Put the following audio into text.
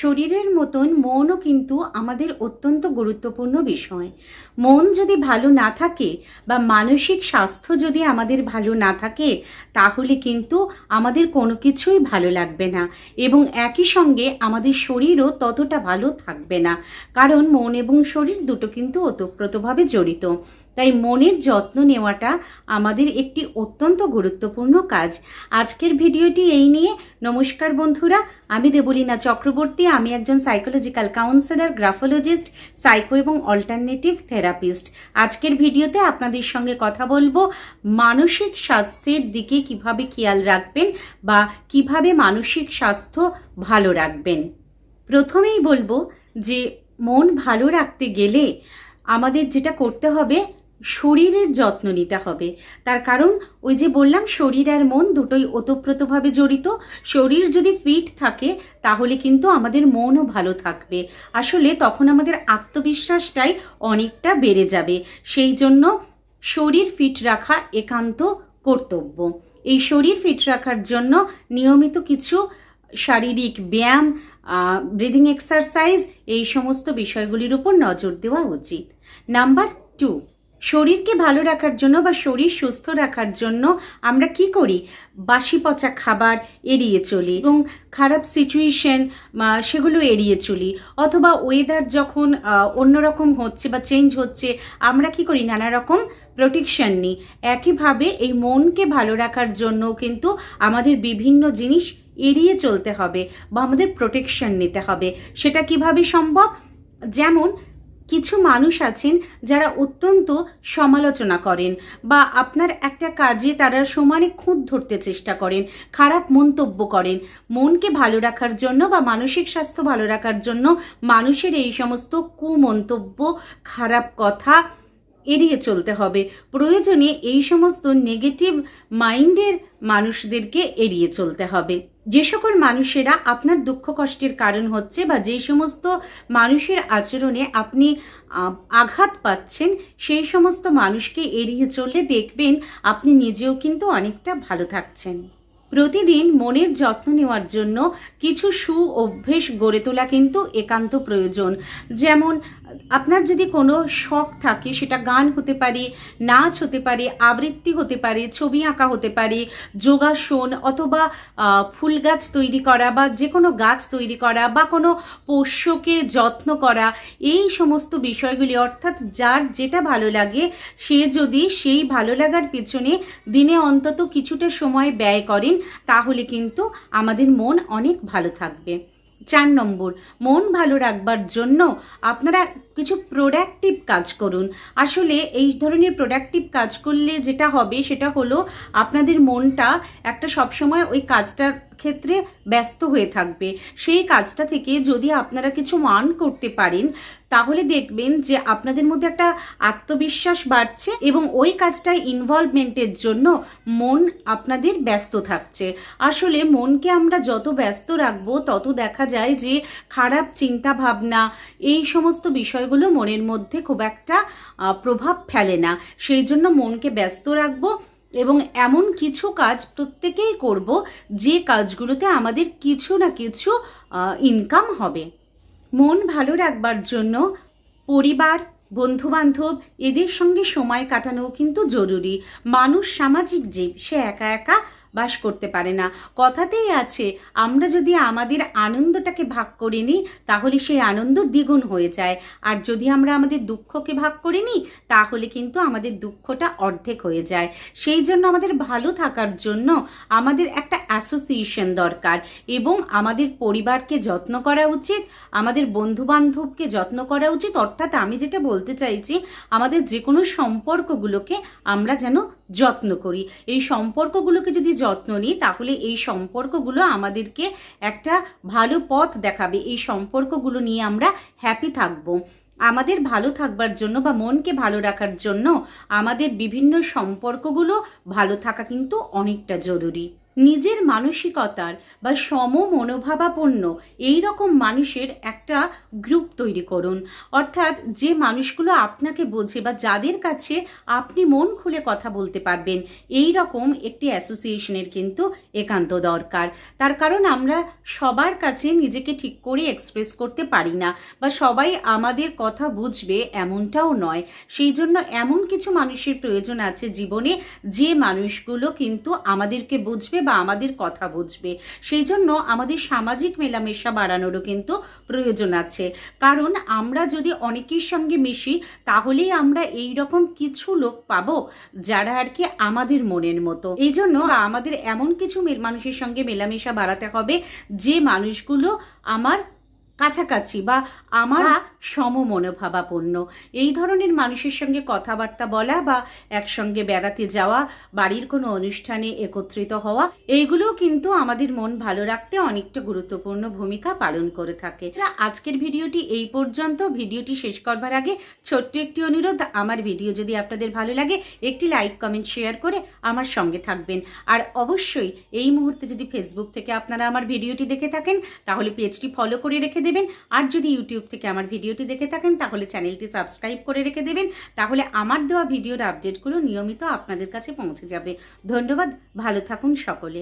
শরীরের মতন মনও কিন্তু আমাদের অত্যন্ত গুরুত্বপূর্ণ বিষয়। মন যদি ভালো না থাকে বা মানসিক স্বাস্থ্য যদি আমাদের ভালো না থাকে, তাহলে কিন্তু আমাদের কোনো কিছুই ভালো লাগবে না এবং একই সঙ্গে আমাদের শরীরও ততটা ভালো থাকবে না। কারণ মন এবং শরীর দুটো কিন্তু ওতপ্রোতভাবে জড়িত। তাই মনের যত্ন নেওয়াটা আমাদের একটি অত্যন্ত গুরুত্বপূর্ণ কাজ। আজকের ভিডিওটি এই নিয়ে। নমস্কার বন্ধুরা, আমি দেবলীনা চক্রবর্তী, আমি একজন সাইকোলজিক্যাল কাউন্সিলর গ্রাফোলজিস্ট সাইকো এবং অল্টারনেটিভ থেরাপিস্ট আজকের ভিডিওতে আপনাদের সঙ্গে কথা বলব, মানসিক স্বাস্থ্যের দিকে কীভাবে খেয়াল রাখবেন বা কীভাবে মানসিক স্বাস্থ্য ভালো রাখবেন। প্রথমেই বলব যে, মন ভালো রাখতে গেলে আমাদের যেটা করতে হবে শরীরের যত্ন নিতে হবে। তার কারণ ওই যে বললাম, শরীর আর মন দুটোই ওতপ্রোতভাবে জড়িত। শরীর যদি ফিট থাকে, তাহলে কিন্তু আমাদের মনও ভালো থাকবে। আসলে তখন আমাদের আত্মবিশ্বাসটাই অনেকটা বেড়ে যাবে। সেই জন্য শরীর ফিট রাখা একান্ত কর্তব্য। এই শরীর ফিট রাখার জন্য নিয়মিত কিছু শারীরিক ব্যায়াম ব্রিদিং এক্সারসাইজ এই সমস্ত বিষয়গুলির উপর নজর দেওয়া উচিত। নাম্বার টু শরীরকে ভালো রাখার জন্য বা শরীর সুস্থ রাখার জন্য আমরা কি করি? বাসি পচা খাবার এড়িয়ে চলি এবং খারাপ সিচুয়েশন সেগুলো এড়িয়ে চলি। অথবা ওয়েদার যখন অন্যরকম হচ্ছে বা চেঞ্জ হচ্ছে, আমরা কি করি? নানা রকম প্রোটেকশন নিই। একইভাবে এই মনকে ভালো রাখার জন্য কিন্তু আমাদের বিভিন্ন জিনিস এড়িয়ে চলতে হবে বা আমাদের প্রোটেকশন নিতে হবে। সেটা কীভাবে সম্ভব? যেমন কিছু মানুষ আছেন যারা অত্যন্ত সমালোচনা করেন বা আপনার একটা কাজে তারা সমানে খুঁত ধরতে চেষ্টা করেন, খারাপ মন্তব্য করেন। মনকে ভালো রাখার জন্য বা মানসিক স্বাস্থ্য ভালো রাখার জন্য মানুষের এই সমস্ত কুমন্তব্য, খারাপ কথা এড়িয়ে চলতে হবে। প্রয়োজনে এই সমস্ত নেগেটিভ মাইন্ডের মানুষদেরকে এড়িয়ে চলতে হবে। যে সকল মানুষেরা আপনার দুঃখ কষ্টের কারণ হচ্ছে বা যে সমস্ত মানুষের আচরণে আপনি আঘাত পাচ্ছেন, সেই সমস্ত মানুষকে এড়িয়ে চললে দেখবেন আপনি নিজেও কিন্তু অনেকটা ভালো থাকছেন। প্রতিদিন মনের যত্ন নেওয়ার জন্য কিছু সু অভ্যেস গড়ে তোলা কিন্তু একান্ত প্রয়োজন। যেমন আপনার যদি কোনো শখ থাকে, সেটা গান হতে পারে, নাচ হতে পারে, আবৃত্তি হতে পারে, ছবি আঁকা হতে পারে, যোগাসন অথবা ফুল গাছ তৈরি করা বা যে কোনো গাছ তৈরি করা বা কোনো পোষ্যকে যত্ন করা, এই সমস্ত বিষয়গুলি, অর্থাৎ যার যেটা ভালো লাগে, সে যদি সেই ভালো লাগার পিছনে দিনে অন্তত কিছুটা সময় ব্যয় করেন, তাহলে কিন্তু আমাদের মন অনেক ভালো থাকবে। চার নম্বর, মন ভালো রাখবার জন্য আপনারা কিছু প্রোডাক্টিভ কাজ করুন। আসলে এই ধরনের প্রোডাক্টিভ কাজ করলে যেটা হবে সেটা হলো আপনাদের মনটা একটা সবসময় ওই কাজটার ক্ষেত্রে ব্যস্ত হয়ে থাকবে। সেই কাজটা থেকে যদি আপনারা কিছু মান করতে পারেন, তাহলে দেখবেন যে আপনাদের মধ্যে একটা আত্মবিশ্বাস বাড়ছে এবং ওই কাজটায় ইনভলভমেন্টের জন্য মন আপনাদের ব্যস্ত থাকছে। আসলে মনকে আমরা যত ব্যস্ত রাখব, তত দেখা যায় যে খারাপ চিন্তা ভাবনা এই সমস্ত বিষয়গুলো মনের মধ্যে খুব একটা প্রভাব ফেলে না। সেই জন্য মনকে ব্যস্ত রাখব এবং এমন কিছু কাজ প্রত্যেকেই করব যে কাজগুলোতে আমাদের কিছু না কিছু ইনকাম হবে। মন ভালো রাখবার জন্য পরিবার, বন্ধুবান্ধব, এদের সঙ্গে সময় কাটানো কিন্তু জরুরি। মানুষ সামাজিক জীব, সে একা একা বাস করতে পারে না। কথাতেই আছে, আমরা যদি আমাদের আনন্দটাকে ভাগ করে নিই, তাহলে সেই আনন্দ দ্বিগুণ হয়ে যায়। আর যদি আমরা আমাদের দুঃখকে ভাগ করে নিই, তাহলে কিন্তু আমাদের দুঃখটা অর্ধেক হয়ে যায়। সেই জন্য আমাদের ভালো থাকার জন্য আমাদের একটা অ্যাসোসিয়েশন দরকার এবং আমাদের পরিবারকে যত্ন করা উচিত, আমাদের বন্ধু বান্ধবকে যত্ন করা উচিত। অর্থাৎ আমি যেটা বলতে চাইছি, আমাদের যে কোনো সম্পর্কগুলোকে আমরা যেন যত্ন করি। এই সম্পর্কগুলোকে যদি যত্ন নিই, তাহলে এই সম্পর্কগুলো আমাদেরকে একটা ভালো পথ দেখাবে। এই সম্পর্কগুলো নিয়ে আমরা হ্যাপি থাকব। আমাদের ভালো থাকবার জন্য বা মনকে ভালো রাখার জন্য আমাদের বিভিন্ন সম্পর্কগুলো ভালো থাকা কিন্তু অনেকটা জরুরি। নিজের মানসিকতার বা সম মনোভাবাপন্ন এই রকম মানুষের একটা গ্রুপ তৈরি করুন। অর্থাৎ যে মানুষগুলো আপনাকে বোঝে বা যাদের কাছে আপনি মন খুলে কথা বলতে পারবেন এই রকম একটি অ্যাসোসিয়েশনের কিন্তু একান্ত দরকার। তার কারণ আমরা সবার কাছে নিজেকে ঠিক করে এক্সপ্রেস করতে পারি না বা সবাই আমাদের কথা বুঝবে এমনটাও নয়। সেই জন্য এমন কিছু মানুষের প্রয়োজন আছে জীবনে, যে মানুষগুলো কিন্তু আমাদেরকে বুঝবে বা আমাদের কথা বুঝবে। সেই জন্য আমাদের সামাজিক মেলামেশা বাড়ানোরও কিন্তু প্রয়োজন আছে। কারণ আমরা যদি অনেকের সঙ্গে মিশি, তাহলেই আমরা এই রকম কিছু লোক পাবো যারা আর কি আমাদের মনের মতো। এই জন্য আমাদের এমন কিছু মানুষের সঙ্গে মেলামেশা বাড়াতে হবে যে মানুষগুলো আমার কাছাকাছি বা আমার সম মনোভাবাপন্ন এই ধরনের মানুষের সঙ্গে কথাবার্তা বলা বা একসঙ্গে বেড়াতে যাওয়া বাড়ির কোনো অনুষ্ঠানে একত্রিত হওয়া এইগুলোও কিন্তু আমাদের মন ভালো রাখতে অনেকটা গুরুত্বপূর্ণ ভূমিকা পালন করে থাকে। আজকের ভিডিওটি এই পর্যন্ত। ভিডিওটি শেষ করবার আগে ছোট্ট একটি অনুরোধ আমার ভিডিও যদি আপনাদের ভালো লাগে একটি লাইক কমেন্ট শেয়ার করে আমার সঙ্গে থাকবেন। আর অবশ্যই এই মুহূর্তে যদি ফেসবুক থেকে আপনারা আমার ভিডিওটি দেখে থাকেন তাহলে পেজটি ফলো করে রেখে দেবেন। আর যদি ইউটিউব থেকে আমার ভিডিওটি দেখে থাকেন, তাহলে চ্যানেলটি সাবস্ক্রাইব করে রেখে দেবেন। তাহলে আমার দেওয়া ভিডিওর আপডেটগুলো নিয়মিত আপনাদের কাছে পৌঁছে যাবে। ধন্যবাদ। ভালো থাকুন সকলে।